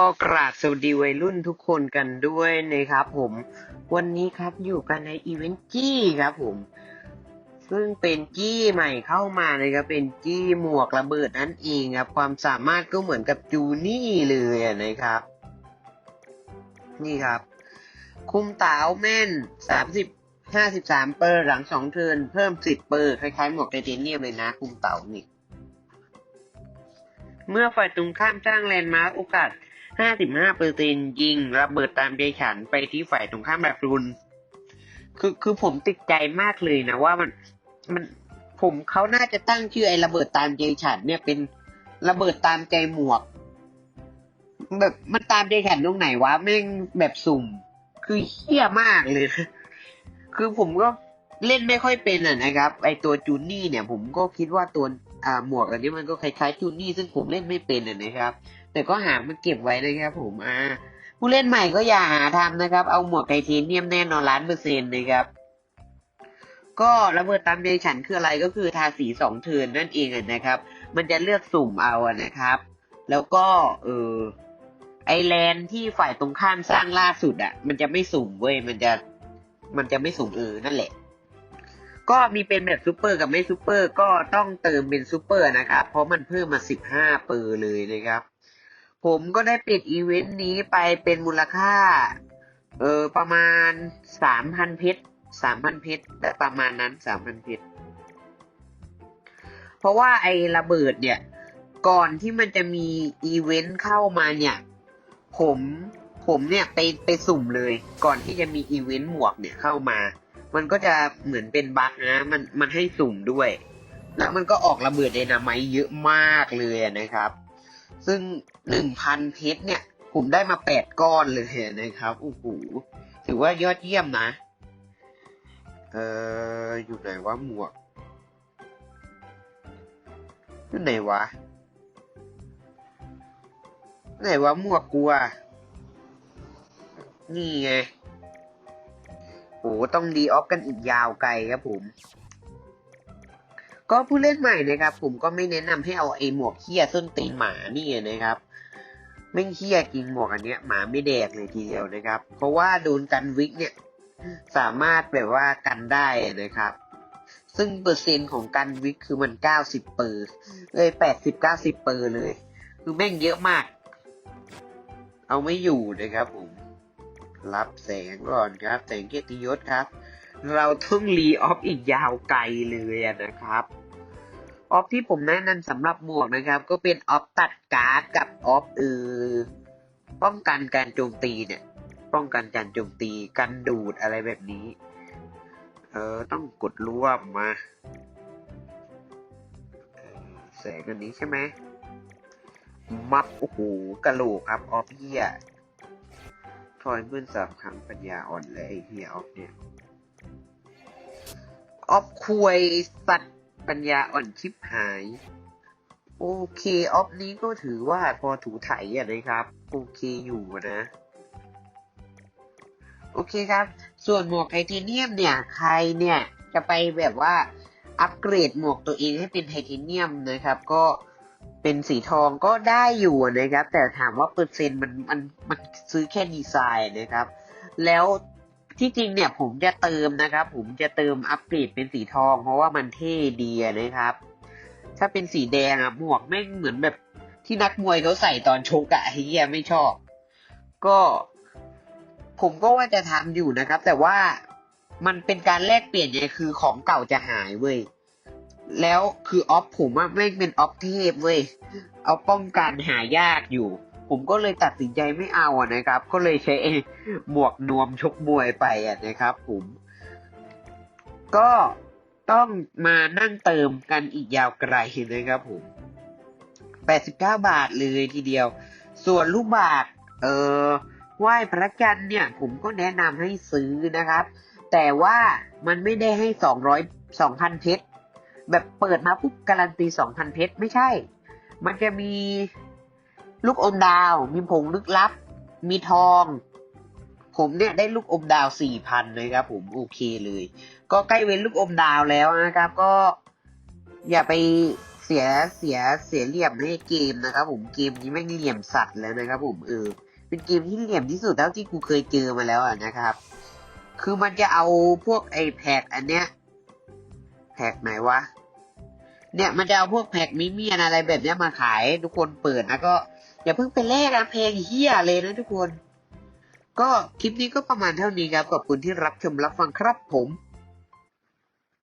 ก็กราบสวัสดีวัยรุ่นทุกคนกันด้วยนะครับผมวันนี้ครับอยู่กันในอีเวนต์จี้ครับผม ซึ่งเป็นจี้ใหม่เข้ามานะครับเป็นจี้หมวกระเบิดนั่นเองครับ ความสามารถก็เหมือนกับจูนี่เลยนะครับ นี่ครับ คุมเต๋าแม่นสามสิบห้าสิบสามเปอร์หลังสองเทิร์นเพิ่มสิบเปอร์คล้ายๆหมวกไทเทเนียมเลยนะ คุมเต๋านี่เมื่อฝ่ายตรงข้ามสร้างแลนด์มาร์กโอกาส 55เปอร์เซ็นยิงระเบิดตามใจฉันไปที่ฝ่ายตรงข้ามแบบรุน คือคือผมติดใจมากเลยนะว่ามันมันผมเขาน่าจะตั้งชื่อไอ้ระเบิดตามใจฉันเนี่ยเป็นระเบิดตามใจหมวก แบบมันตามใจฉันตรงไหนวะแม่งแบบสุ่ม คือเฮี้ยมากเลย คือผมก็เล่นไม่ค่อยเป็นอะนะครับ ไอตัวจูนี่เนี่ย ผมก็คิดว่าตัวอ่าหมวกอันนี้มันก็คล้ายๆจูนี่ซึ่งผมเล่นไม่เป็นอะนะครับ แต่ก็หามาเก็บไว้นะครับผมอ่าผู้เล่นใหม่ก็อย่าหาทำนะครับ เอาหมวกไทเทเนียมแน่นอนล้านเปอร์เซ็นต์นะครับ ก็ระเบิดตามใจฉันคืออะไรก็คือทาสีสองเทินนั่นเองนะครับ มันจะเลือกสุ่มเอาอะนะครับ แล้วก็เออไอแลนที่ฝ่ายตรงข้ามสร้างล่าสุดอะมันจะไม่สุ่มเว้ย มันจะมันจะไม่สุ่มเออนั่นแหละ ก็มีเป็นแบบซูเปอร์กับไม่ซูเปอร์ก็ต้องเติมเป็นซูเปอร์นะครับ เพราะมันเพิ่มมาสิบห้าเปอร์เลยนะครับ ผมก็ได้ปิดอีเวนต์นี้ไปเป็นมูลค่า เออประมาณสามพันเพชรสามพันเพชรแต่ประมาณนั้นสามพันเพชรเพราะว่าไอ้ระเบิดเนี่ย ก่อนที่มันจะมีอีเวนต์เข้ามาเนี่ย ผมผมเนี่ยไปไปสุ่มเลย ก่อนที่จะมีอีเวนต์หมวกเนี่ยเข้ามา มันก็จะเหมือนเป็นบั๊กนะ มันมันให้สุ่มด้วย แล้วมันก็ออกระเบิดไดนาไมต์เยอะมากเลยนะครับ ซึ่งหนึ่งพันเพชรเนี่ย ผมได้มาแปดก้อนเลยนะครับโอ้โหถือว่ายอดเยี่ยมนะ เอออยู่ไหนวะหมวก อยู่ไหนวะ ไหนวะหมวกกูอะนี่ไงโอ้ต้องดีออฟกันอีกยาวไกลครับผม ก็ผู้เล่นใหม่นะครับ ผมก็ไม่แนะนำให้เอาไอ้หมวกเขี้ยส้นตีนหมานี่นะครับไม่งเขี้ยกินหมวกอันเนี้ยหมาไม่แดกเลยทีเดียวนะครับ เพราะว่าโดนกันวิกเนี่ยสามารถแบบว่ากันได้นะครับ ซึ่งเปอร์เซ็นต์ของกันวิกคือมันเก้าสิบเปอร์เลยแปดสิบเก้าสิบเปอร์เลย คือแม่งเยอะมาก เอาไม่อยู่นะครับผม รับแสงก่อนครับ แสงเกียรติยศครับ เราต้องรีออฟอีกยาวไกลเลยนะครับ ออฟที่ผมแนะนำสำหรับหมวกนะครับ ก็เป็นออฟตัดการ์ดกับออฟเออป้องกันการโจมตีเนี่ย ป้องกันการโจมตีกันดูดอะไรแบบนี้ เออต้องกดรวบมาเออแสงอันนี้ใช่ไหมมับโอ้โหกะโหลกครับออฟเฮียทอยมื่อสามครั้งปัญญาอ่อนเลยไอเฮียออฟเนี่ยออฟควยสัตว์ ปัญญาอ่อนชิบหาย โอเค ออฟนี้ก็ถือว่าพอถูไถอะนะครับ โอเคอยู่นะ โอเคครับ ส่วนหมวกไทเทเนียมเนี่ย ใครเนี่ยจะไปแบบว่าอัปเกรดหมวกตัวเองให้เป็นไทเทเนียมนะครับ ก็เป็นสีทองก็ได้อยู่นะครับ แต่ถามว่าเปอร์เซ็นต์มันมันมันซื้อแค่ดีไซน์นะครับ แล้ว ที่จริงเนี่ยผมจะเติมนะครับ ผมจะเติมอัปเกรดเป็นสีทอง เพราะว่ามันเท่ดีนะครับ ถ้าเป็นสีแดงอะหมวกแม่งเหมือนแบบที่นักมวยเขาใส่ตอนชกอะไอ้เหี้ยไม่ชอบ ก็ ผมก็ว่าจะทำอยู่นะครับ แต่ว่ามันเป็นการแลกเปลี่ยนไงคือของเก่าจะหายเว้ยแล้วคือออฟผมอะแม่งเป็นออฟเทพเว้ยเอาป้องกันหายากอยู่ ผมก็เลยตัดสินใจไม่เอาอะนะครับ ก็เลยใช้หมวกนวมชกมวยไปอะนะครับ ผม ก็ต้องมานั่งเติมกันอีกยาวไกลนะครับผม 89 บาทเลยทีเดียว ส่วนลูกบาศก์เออไหว้พระจันทร์เนี่ย ผมก็แนะนำให้ซื้อนะครับ แต่ว่ามันไม่ได้ให้สองร้อยสองพันเพชรแบบเปิดมาปุ๊บการันตีสองพันเพชรไม่ใช่ มันจะมี ลูกอมดาว มีผงลึกลับ มีทอง ผมเนี่ยได้ลูกอมดาวสี่พันเลยครับ ผมโอเคเลย ก็ใกล้เว้นลูกอมดาวแล้วนะครับ ก็อย่าไปเสียเสียเสียเหลี่ยมให้เกมนะครับ ผมเกมนี้แม่งเหลี่ยมสัตว์แล้วนะครับ ผมเออเป็นเกมที่เหลี่ยมที่สุดเท่าที่กูเคยเจอมาแล้วนะครับ คือมันจะเอาพวกไอแพดอันเนี้ยแพดไหนวะ เนี่ยมันจะเอาพวกแพ็กมิเมียนอะไรแบบเนี้ยมาขายทุกคนเปิดนะก็อย่าเพิ่งไปแลกนะเพลงเฮียเลยนะทุกคน ก็คลิปนี้ก็ประมาณเท่านี้ครับขอบคุณที่รับชมรับฟังครับผม